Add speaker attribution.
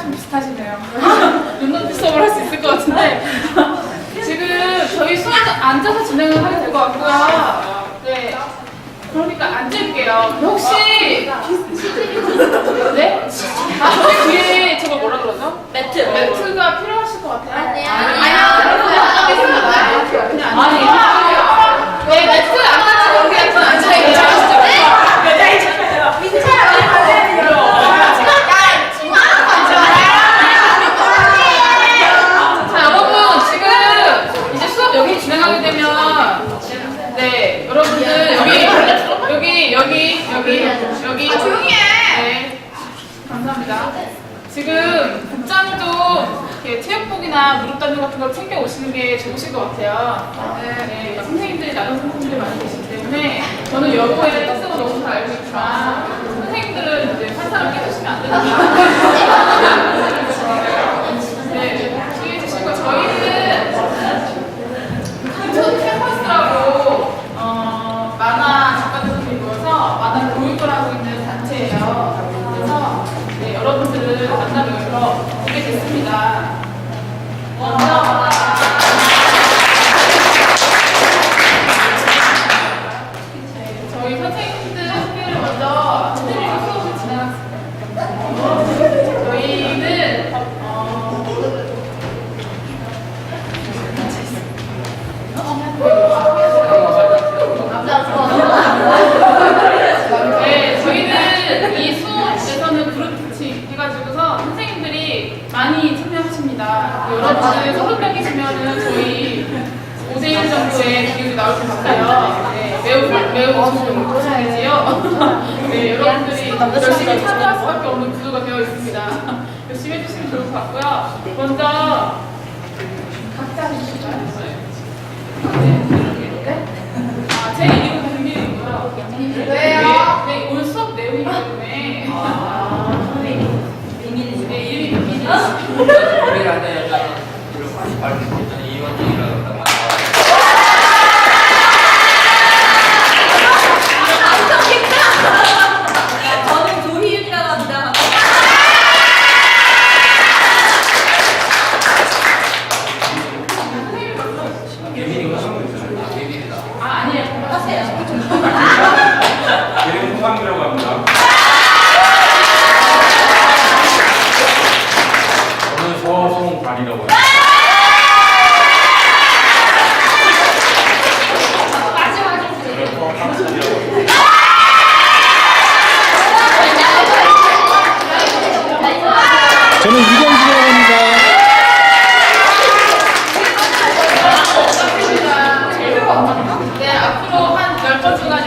Speaker 1: 좀 비슷하시네요. 눈높이 수업을 할 수 있을 것 같은데 지금 저희
Speaker 2: 수업은
Speaker 1: 앉아서 진행을 하게 될 것 같고요. 네. 그러니까 앉을게요. 혹시 아, 아, 아. 네? 아, 뒤에 저거 뭐라 그러죠? 지금 복장 좀 이렇게 체육복이나 무릎 단련 같은 걸 챙겨 오시는 게 좋으실 것 같아요. 네, 선생님들이 나는 선생님들이 많이 계시기 때문에 저는 여고의 특성을 너무 잘 알고 있지만 선생님들은 이제 환상을 깨주시면 안 됩니다. 저희는 이 수업에서는 그룹치 해가지고서 선생님들이 많이 참여하십니다. 여러분들 서른 명이시면은 저희 5대1 정도의 비율이 나올 것 같아요. 네, 매우, 매우 조심하시지요. 네, 여러분들이 열심히 참여할 수밖에 없는 구조가 되어 있습니다. 열심히 해주시면 좋을 것 같고요. 먼저 각자 해주실까요? 네.
Speaker 3: 예민이가 아 예민이다.
Speaker 1: 아, 아니에요.
Speaker 2: 하세요.
Speaker 4: 이름 호감이라고 합니다. 저는 서송관이라고 합니다. 저는 서학습이라고 합니다.
Speaker 5: 저는 이경수라고 합니다.
Speaker 1: 네, 앞으로 한 10번 동안